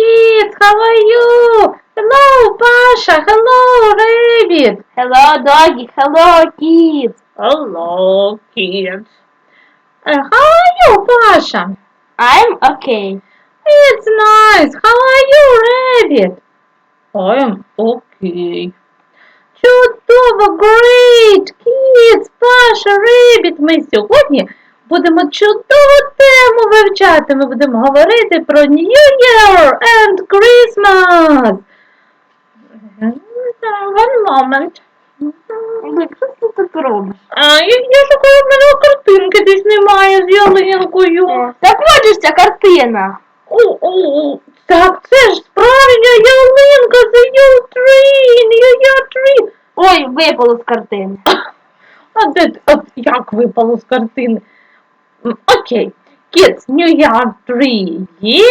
kids, how are you? Hello, Pasha. Hello, Rabbit. Hello, doggy. Hello, kids. Hello, kids. Uh, how are you, Pasha? I'm okay. It's nice. How are you, Rabbit? I'm okay. Чудово, great! Kids, Паша, Rabbit. Ми сьогодні будемо чудову тему вивчати. Ми будемо говорити про New Year and Christmas. One moment. Що ти тут робиш? А, я, я шукаю, в мене картинки десь немає з ялинкою. Так от ж ця картина. О, о, о, так це ж справжня ялинка, це Tree, New Ой, випало з картини. А де от як випало з картини? Окей. Kids, New Year Tree є,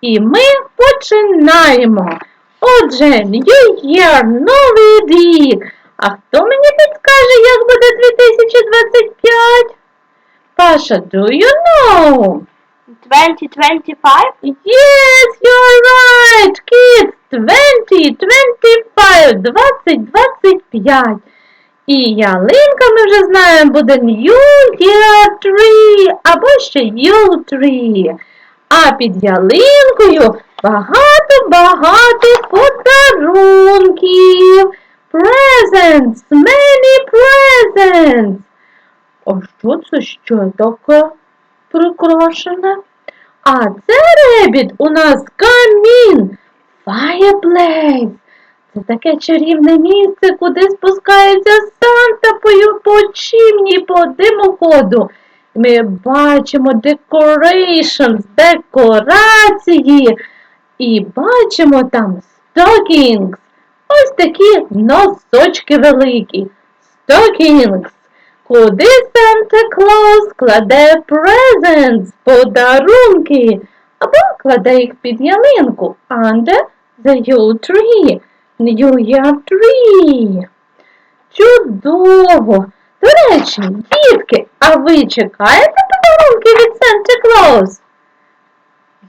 і ми починаємо. Отже, New Year, новий рік. А хто мені підскаже, як буде 2025? Паша, do you know? 2025? Yes, you're right, kids. 20, 25, 20, 25. І ялинка, ми вже знаємо, буде New Year Tree або ще Yule Tree. А під ялинкою багато-багато подарунків. Presents, many presents. А що це ще таке прикрашене? А це ребіт у нас камін. Fireplace. Це таке чарівне місце, куди спускається Санта по, чимні по димоходу. Ми бачимо decorations, декорації. І бачимо там stockings. Ось такі носочки великі. Stockings. Куди Санта Клаус кладе presents, подарунки, або кладе їх під ялинку under the Yule tree, New Year tree. Чудово! До речі, дітки, а ви чекаєте подарунки від Санта Клаус?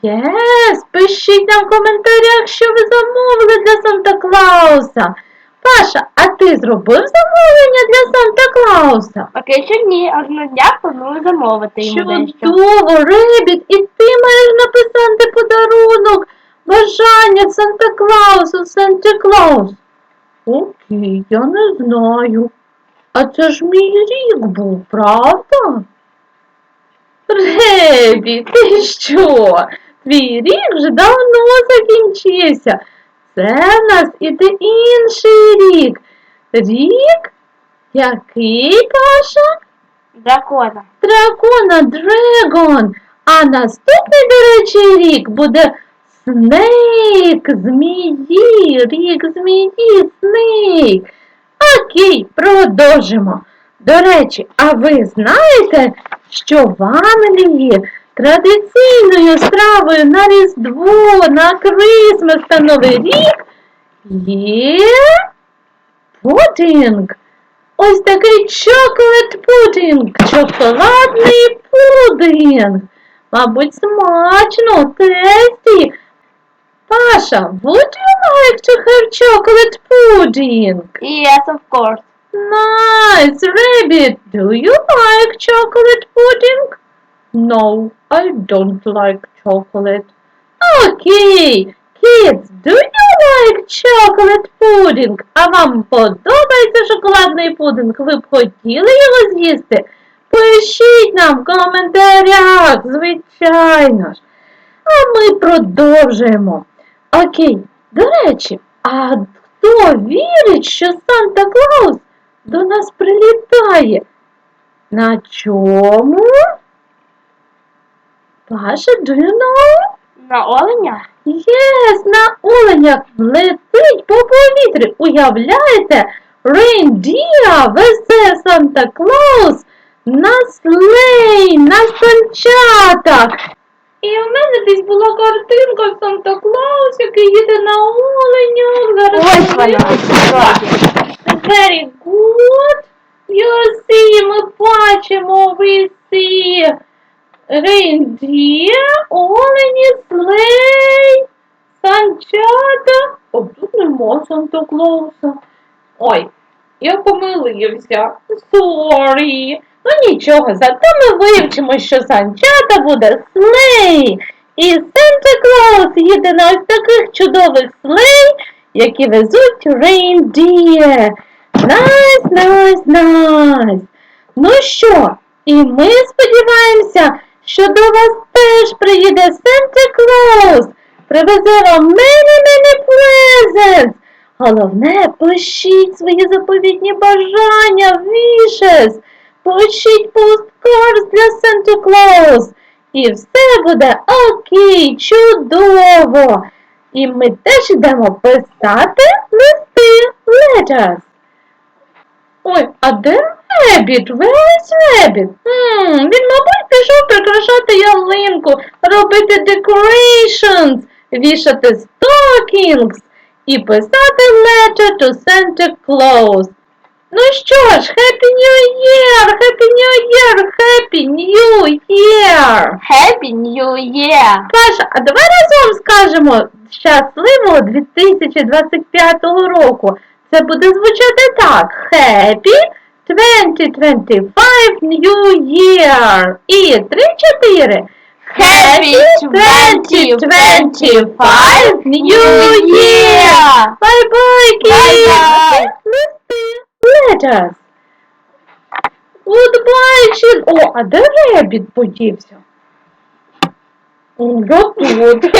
Yes, пишіть нам в коментарях, що ви замовили для Санта Клауса. Паша, а ти зробив замовлення для Санта Клауса? Поки що ні, аж на днях планую замовити. Чудово, Ребіт, і ти маєш написати. Бажання Санта Клаусу, Санта Клаус. Окей, я не знаю. А це ж мій рік був, правда? Ребі, ти що? Твій рік вже давно закінчився. Це в нас іде інший рік. Рік? Який, Паша? Дракона. Дракона Дрегон. А наступний, до речі, рік буде Снейк, змії, рік змії, Снейк. Окей, продовжимо. До речі, а ви знаєте, що в Англії традиційною стравою на Різдво, на Крисмас та Новий рік є пудінг. Ось такий chocolate pudding, шоколадний пудинг. Мабуть, смачно, тесті. Паша, would you like to have chocolate pudding? Yes, of course. Nice, Rabbit. Do you like chocolate pudding? No, I don't like chocolate. Okay, kids, do you like chocolate pudding? А вам подобається шоколадний пудинг? Ви б хотіли його з'їсти? Пишіть нам в коментарях, звичайно ж. А ми продовжуємо. Окей, до речі, а хто вірить, що Санта Клаус до нас прилітає? На чому? Паша, do you know? На оленя? Єс, на оленях летить по повітрі. Уявляєте, Рейндія везе Санта Клаус на слей, на санчатах. І в мене десь була картинка Санта Клаус, який їде на оленях. Зараз Ось вона. Very good. You see, ми бачимо, we see reindeer, олені, слей. нема Санта Клауса. Ой, я помилився. Сорі. Ну нічого, зато ми вивчимо, що санчата буде слей. І Санта Клаус їде на ось таких чудових слей, які везуть рейндіє. Найс, найс, найс. Ну що, і ми сподіваємося, що до вас теж приїде Санта Клаус. Привезе вам many-many presents. Головне, пишіть свої заповітні бажання в вішес. Пишіть посткарс для Санта Клаус. І все буде окей, чудово. І ми теж йдемо писати листи letters. Ой, а де Ребіт? Is Ребіт? Він, мабуть, пішов прикрашати ялинку, робити decorations, вішати stockings і писати letter to Santa Claus. Ну що ж, Happy New Year! Happy New Year! Happy New Year! Паша, а давай разом скажемо щасливого 2025 року. Це буде звучати так. Happy 2025 New Year. І три-чотири. Happy 2025 New Year! Bye-bye, kids! Bye-bye. Листи. Letters. Kids. О, а де Ребіт подівся? Я тут.